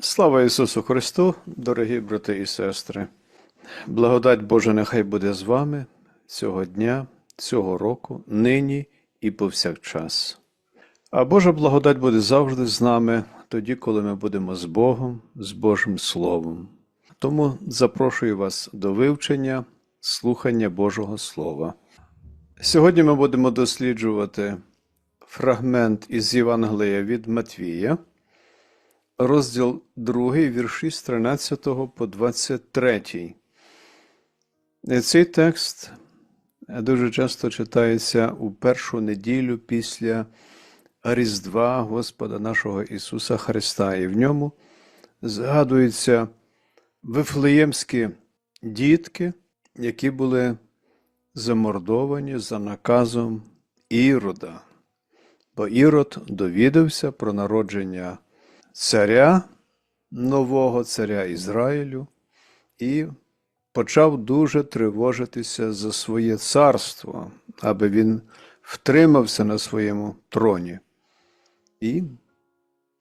Слава Ісусу Христу, дорогі брати і сестри. Благодать Божа нехай буде з вами цього дня, цього року, нині і повсякчас. А Божа благодать буде завжди з нами, тоді, коли ми будемо з Богом, з Божим Словом. Тому запрошую вас до вивчення, слухання Божого Слова. Сьогодні ми будемо досліджувати фрагмент із Євангелія від Матвія, розділ 2, вірші з 13 по 23. Цей текст дуже часто читається у першу неділю після Різдва Господа нашого Ісуса Христа, і в ньому згадуються вифлеємські дітки, які були замордовані за наказом Ірода. Бо Ірод довідався про народження царя, нового царя Ізраїлю, і почав дуже тривожитися за своє царство, аби він втримався на своєму троні. І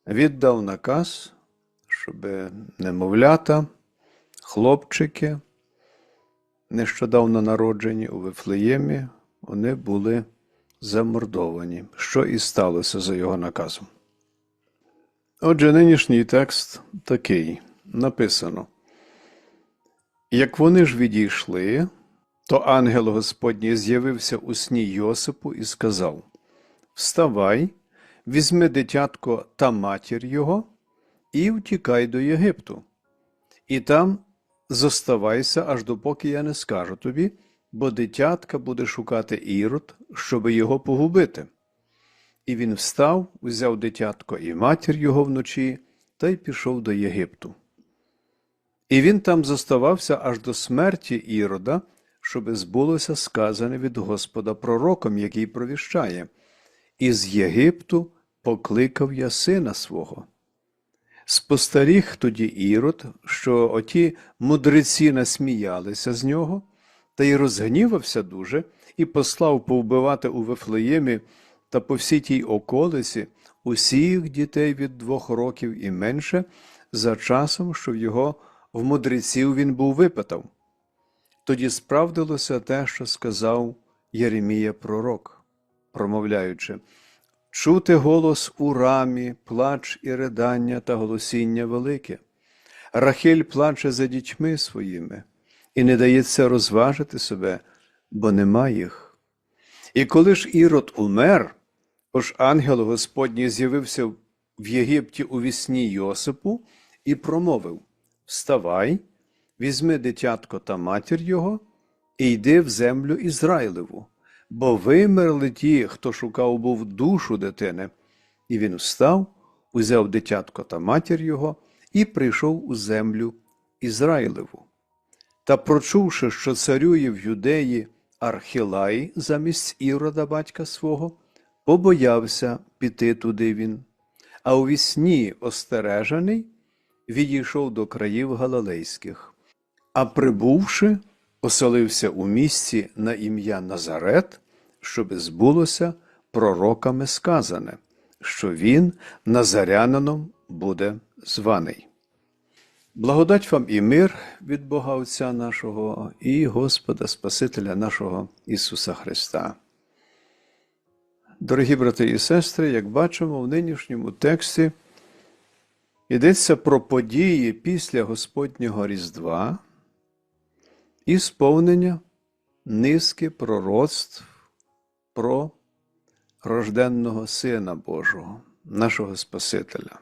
віддав наказ, щоб немовлята, хлопчики, нещодавно народжені у Вифлеємі, вони були замордовані, що і сталося за його наказом. Отже, нинішній текст такий написано. Як вони ж відійшли, то ангел Господній з'явився у сні Йосипу і сказав: Вставай, візьми дитятко та матір його, і втікай до Єгипту, і там зоставайся, аж допоки я не скажу тобі, бо дитятка буде шукати ірод, щоби його погубити. І він встав, узяв дитятко і матір його вночі та й пішов до Єгипту. І він там зоставався аж до смерті Ірода, щоби збулося сказане від Господа пророком, який провіщає. Із Єгипту покликав я сина свого. Спостеріг тоді Ірод, що оті мудреці насміялися з нього, та й розгнівався дуже, і послав повбивати у Вифлеємі та по всій тій околиці усіх дітей від двох років і менше, за часом, що в його в мудреців він був випитав. Тоді справдилося те, що сказав Єремія пророк, промовляючи чути голос у рамі, плач і ридання та голосіння велике. Рахиль плаче за дітьми своїми, і не дається розважити себе, бо нема їх. І коли ж Ірод умер, ож ангел Господній з'явився в Єгипті у вісні Йосипу і промовив Вставай, візьми дитятко та матір його, і йди в землю Ізраїлеву, бо вимерли ті, хто шукав був душу дитини. І він встав, узяв дитятко та матір його і прийшов у землю Ізраїлеву. Та, прочувши, що царює в юдеї Архілай замість Ірода батька свого, побоявся піти туди він, а у вісні остережений відійшов до країв Галилейських. А прибувши, оселився у місті на ім'я Назарет, щоби збулося пророками сказане, що він назарянином буде званий. Благодать вам і мир від Бога Отця нашого і Господа Спасителя нашого Ісуса Христа. Дорогі брати і сестри, як бачимо в нинішньому тексті, йдеться про події після Господнього Різдва і сповнення низки пророцтв про рожденного Сина Божого, нашого Спасителя.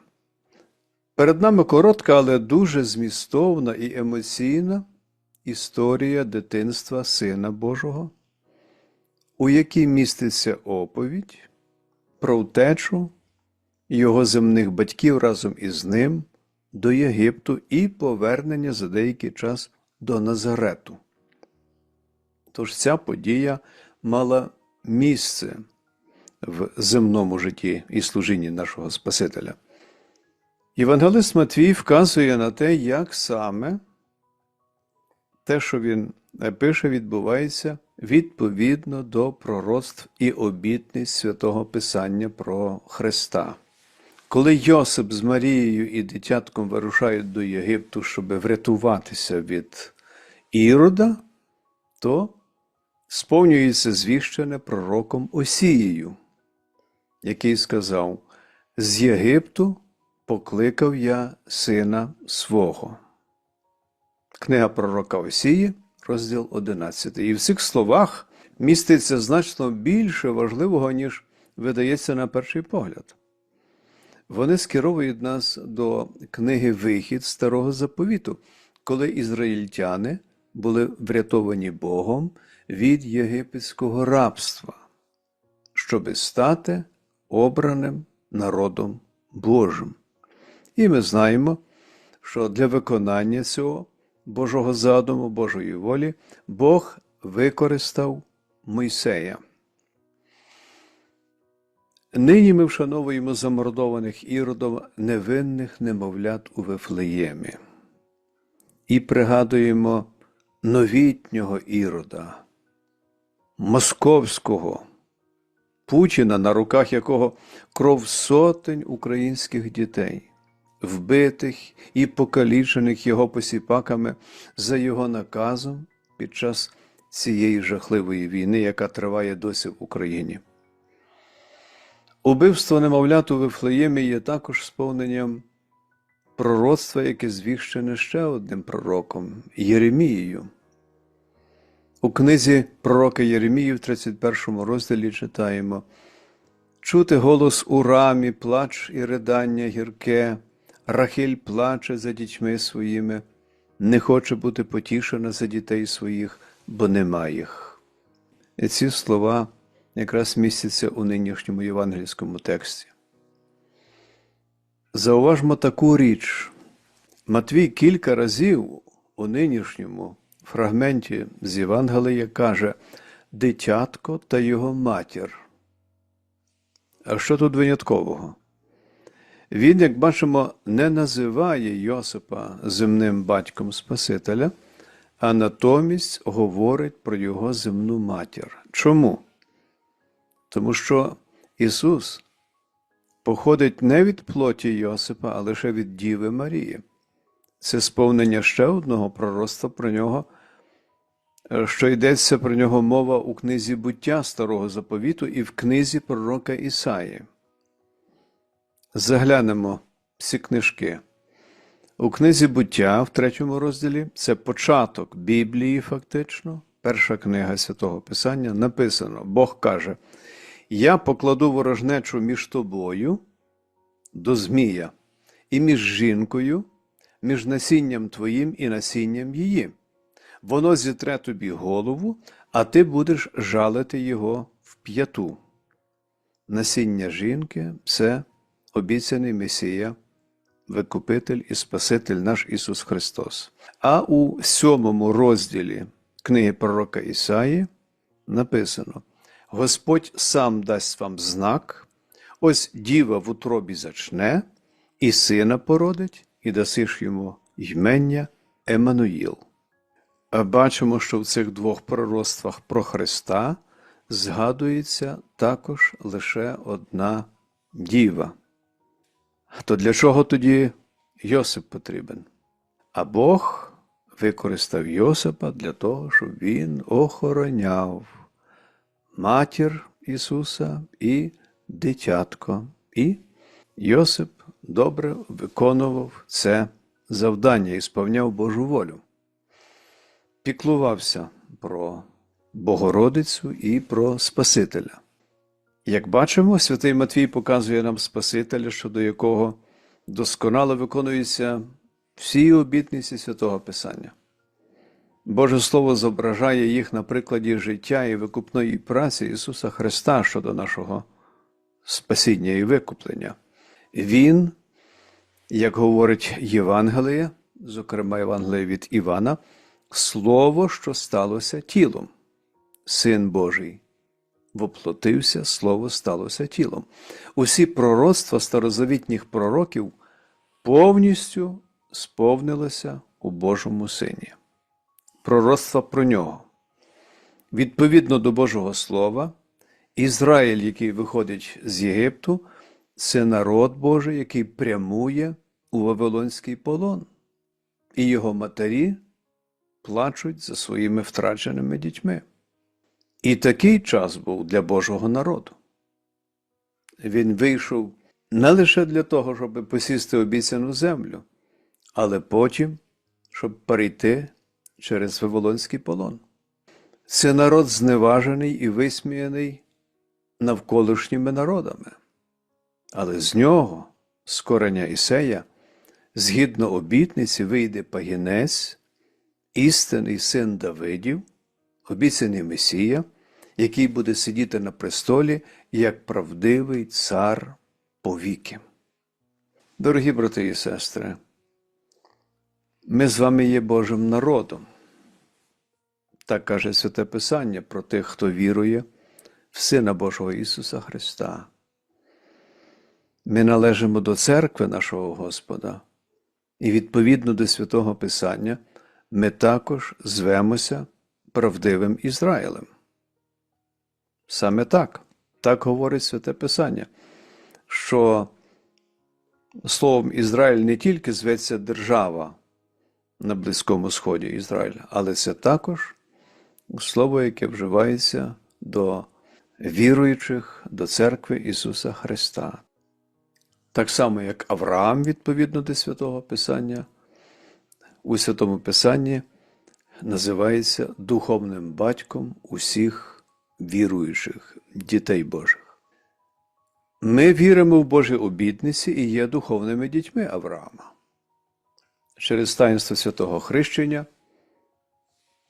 Перед нами коротка, але дуже змістовна і емоційна історія дитинства Сина Божого, у якій міститься оповідь про втечу його земних батьків разом із ним до Єгипту і повернення за деякий час до Назарету. Тож ця подія мала місце в земному житті і служінні нашого Спасителя. Євангелист Матвій вказує на те, як саме те, що він пише, відбувається відповідно до пророцтв і обітниць святого Писання про Христа. Коли Йосип з Марією і дитятком вирушають до Єгипту, щоб врятуватися від Ірода, то сповнюється звіщене пророком Осією, який сказав: З Єгипту покликав я сина свого. Книга пророка Осії, розділ 11. І в цих словах міститься значно більше важливого, ніж видається на перший погляд. Вони скеровують нас до книги Вихід Старого Заповіту, коли ізраїльтяни були врятовані Богом від єгипетського рабства, щоби стати обраним народом Божим. І ми знаємо, що для виконання цього Божого задуму, Божої волі, Бог використав Мойсея. Нині ми вшановуємо замордованих іродом невинних немовлят у Вифлеємі і пригадуємо новітнього ірода, московського, Путіна, на руках якого кров сотень українських дітей, вбитих і покалічених його посіпаками за його наказом під час цієї жахливої війни, яка триває досі в Україні. Убивство немовлят у Вифлеємі є також сповненням пророцтва, яке звіщене ще одним пророком Єремією. У книзі пророка Єремії в 31 розділі читаємо Чути голос у рамі, плач і ридання гірке, Рахиль плаче за дітьми своїми, не хоче бути потішена за дітей своїх, бо нема їх. І ці слова якраз містяться у нинішньому євангельському тексті. Зауважмо таку річ. Матвій кілька разів у нинішньому фрагменті з Євангелія каже дитятко та його матір. А що тут виняткового? Він, як бачимо, не називає Йосипа земним батьком Спасителя, а натомість говорить про його земну матір. Чому? Тому що Ісус походить не від плоті Йосипа, а лише від Діви Марії. Це сповнення ще одного пророцтва про нього, що йдеться про нього мова у книзі буття Старого Заповіту і в книзі пророка Ісаї. Заглянемо всі книжки. У книзі буття в третьому розділі це початок Біблії, фактично, перша книга Святого Писання, написано: Бог каже: Я покладу ворожнечу між тобою до Змія, і між жінкою, між насінням твоїм і насінням її. Воно зітре тобі голову, а ти будеш жалити його в п'яту. Насіння жінки це обіцяний Месія, Викупитель і Спаситель наш Ісус Христос. А у сьомому розділі книги пророка Ісаї написано: Господь сам дасть вам знак, ось діва в утробі зачне, і сина породить, і дасиш йому ймення Еммануїл. Бачимо, що в цих двох пророцтвах про Христа згадується також лише одна діва. То для чого тоді Йосип потрібен? А Бог використав Йосипа для того, щоб він охороняв матір Ісуса і дитятко. І Йосип добре виконував це завдання і сповняв Божу волю. Піклувався про Богородицю і про Спасителя. Як бачимо, святий Матвій показує нам Спасителя, щодо якого досконало виконуються всі обітниці святого Писання. Боже Слово зображає їх на прикладі життя і викупної праці Ісуса Христа щодо нашого спасіння і викуплення. Він, як говорить Євангеліє, зокрема Євангеліє від Івана, Слово, що сталося тілом, Син Божий воплотився, слово сталося тілом. Усі пророцтва старозавітніх пророків повністю сповнилися у Божому Сині. Пророцтва про нього. Відповідно до Божого Слова, Ізраїль, який виходить з Єгипту, це народ Божий, який прямує у Вавилонський полон, і його матері плачуть за своїми втраченими дітьми. І такий час був для Божого народу. Він вийшов не лише для того, щоб посісти обіцяну землю, але потім, щоб перейти через Вавилонський полон. Це народ зневажений і висміяний навколишніми народами. Але з нього, з кореня Ісея, згідно обітниці, вийде пагінець, істинний син Давидів, обіцяний Месія, який буде сидіти на престолі як правдивий цар повіки. Дорогі брати і сестри, ми з вами є Божим народом. Так каже Святе Писання про тих, хто вірує в Сина Божого Ісуса Христа. Ми належимо до церкви нашого Господа, і відповідно до святого Писання ми також звемося правдивим Ізраїлем. Саме так, так говорить Святе Писання, що словом Ізраїль не тільки зветься держава на Близькому Сході Ізраїля, але це також слово, яке вживається до віруючих до церкви Ісуса Христа. Так само, як Авраам, відповідно до Святого Писання, у Святому Писанні називається духовним батьком усіх віруючих дітей Божих. Ми віримо в Божі обітниці і є духовними дітьми Авраама. Через таїнство святого хрещення,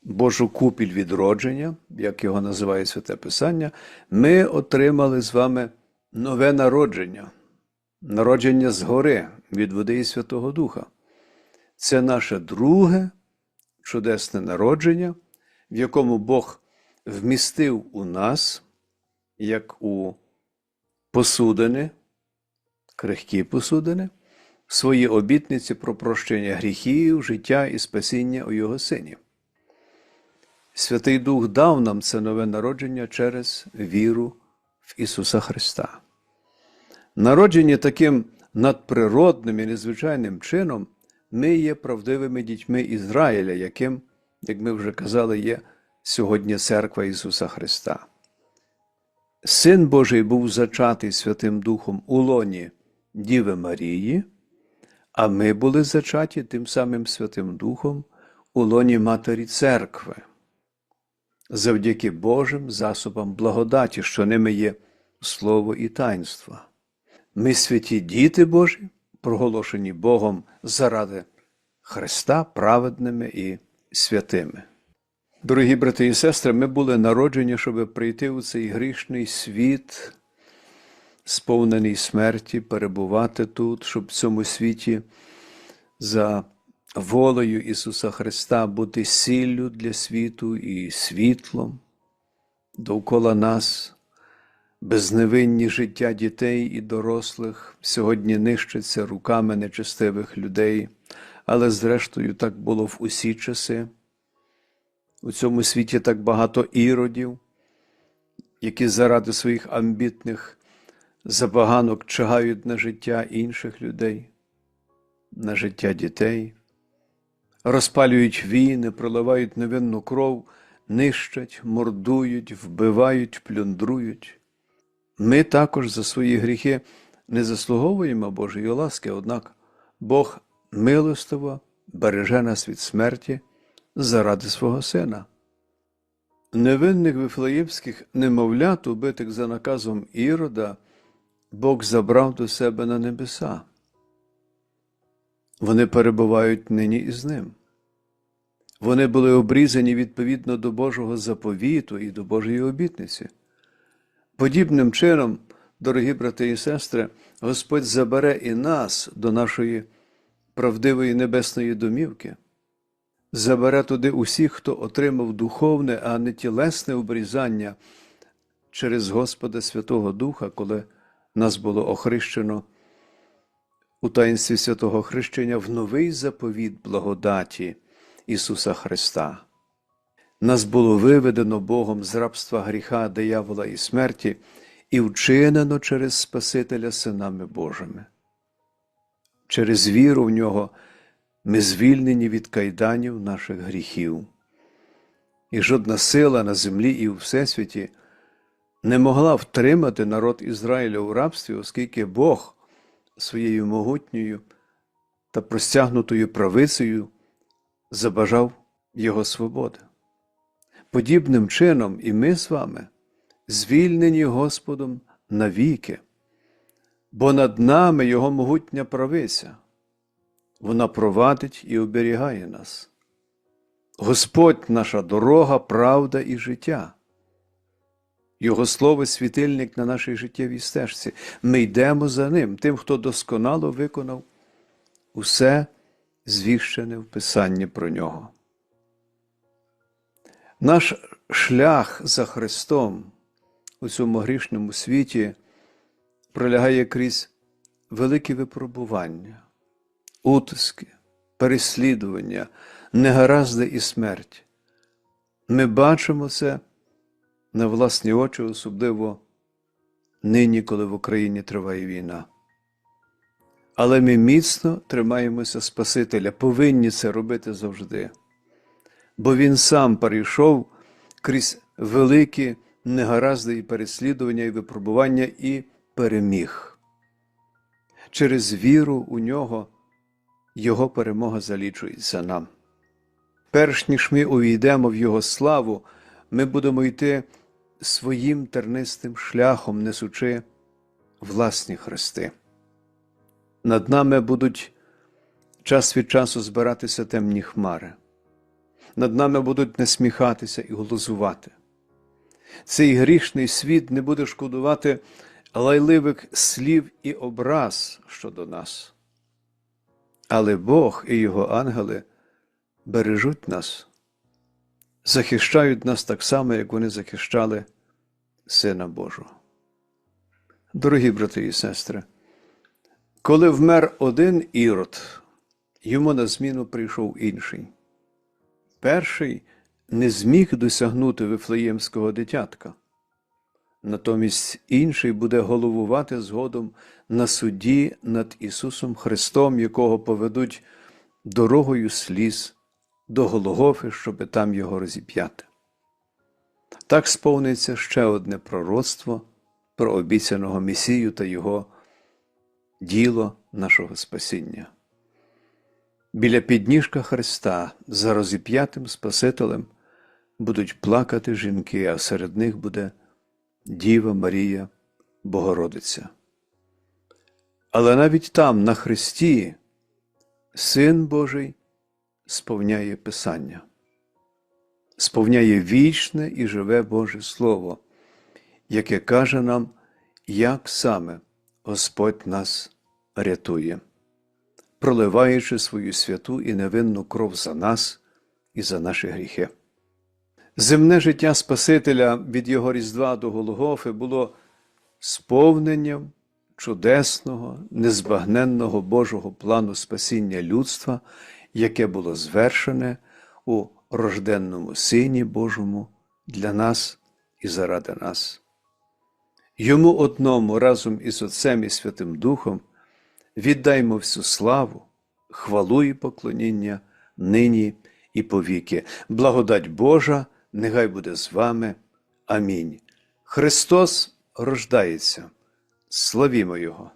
Божу купіль відродження, як його називає Святе Писання, ми отримали з вами нове народження, народження згори від води і Святого Духа. Це наше друге чудесне народження, в якому Бог вмістив у нас, як у посудини, крихкі посудини, свої обітниці про прощення гріхів, життя і спасіння у Його Сині. Святий Дух дав нам це нове народження через віру в Ісуса Христа. Народжені таким надприродним і незвичайним чином, ми є правдивими дітьми Ізраїля, яким, як ми вже казали, є сьогодні церква Ісуса Христа. Син Божий був зачатий Святим Духом у лоні Діви Марії, а ми були зачаті тим самим Святим Духом у лоні Матері Церкви, завдяки Божим засобам благодаті, що ними є Слово і таїнство. Ми святі діти Божі, проголошені Богом заради Христа праведними і святими. Дорогі брати і сестри, ми були народжені, щоб прийти у цей грішний світ, сповнений смерті, перебувати тут, щоб в цьому світі за волею Ісуса Христа бути сіллю для світу і світлом довкола нас. Безневинні життя дітей і дорослих сьогодні нищаться руками нечестивих людей, але зрештою так було в усі часи. У цьому світі так багато іродів, які заради своїх амбітних забаганок чагають на життя інших людей, на життя дітей, розпалюють війни, проливають невинну кров, нищать, мордують, вбивають, плюндрують. Ми також за свої гріхи не заслуговуємо Божої ласки, однак Бог милостиво береже нас від смерті заради свого Сина. Невинних вифлеємських немовлят, убитих за наказом Ірода, Бог забрав до себе на небеса. Вони перебувають нині із ним. Вони були обрізані відповідно до Божого заповіту і до Божої обітниці. Подібним чином, дорогі брати і сестри, Господь забере і нас до нашої правдивої небесної домівки, забере туди усіх, хто отримав духовне, а не тілесне обрізання через Господа Святого Духа, коли нас було охрещено у таїнстві святого хрещення в новий заповіт благодаті Ісуса Христа. Нас було виведено Богом з рабства гріха, диявола і смерті, і вчинено через Спасителя синами Божими. Через віру в нього ми звільнені від кайданів наших гріхів. І жодна сила на землі і у всесвіті не могла втримати народ Ізраїля у рабстві, оскільки Бог своєю могутньою та простягнутою правицею забажав його свободи. Подібним чином і ми з вами звільнені Господом навіки, бо над нами Його могутня правиця. Вона провадить і оберігає нас. Господь наша дорога, правда і життя. Його слово світильник на нашій життєвій стежці. Ми йдемо за ним, тим, хто досконало виконав усе звіщене в Писанні про нього. Наш шлях за Христом у цьому грішному світі пролягає крізь великі випробування, утиски, переслідування, негаразди і смерть. Ми бачимо це на власні очі, особливо нині, коли в Україні триває війна. Але ми міцно тримаємося Спасителя, повинні це робити завжди. Бо Він сам перейшов крізь великі негаразди і переслідування і випробування і переміг. Через віру у нього Його перемога залічується нам. Перш ніж ми увійдемо в Його славу, ми будемо йти своїм тернистим шляхом, несучи власні хрести. Над нами будуть час від часу збиратися темні хмари, над нами будуть насміхатися і глузувати. Цей грішний світ не буде шкодувати лайливих слів і образ щодо нас. Але Бог і Його ангели бережуть нас, захищають нас так само, як вони захищали Сина Божого. Дорогі брати і сестри, коли вмер один ірод, йому на зміну прийшов інший. Перший не зміг досягнути вифлеємського дитятка. Натомість інший буде головувати згодом на суді над Ісусом Христом, якого поведуть дорогою сліз до Голгофи, щоби там його розіп'яти. Так сповниться ще одне пророцтво про обіцяного Месію та Його діло нашого спасіння. Біля підніжка Христа за розіп'ятим Спасителем будуть плакати жінки, а серед них буде Діва Марія Богородиця. Але навіть там, на Христі, Син Божий сповняє Писання, сповняє вічне і живе Боже Слово, яке каже нам, як саме Господь нас рятує, проливаючи свою святу і невинну кров за нас і за наші гріхи. Земне життя Спасителя від його Різдва до Голгофи було сповненням чудесного, незбагненного Божого плану спасіння людства, яке було звершене у рожденному Сині Божому для нас і заради нас. Йому одному разом із Отцем і Святим Духом віддаймо всю славу, хвалу і поклоніння нині і повіки. Благодать Божа нехай буде з вами. Амінь. Христос рождається. Славімо Його!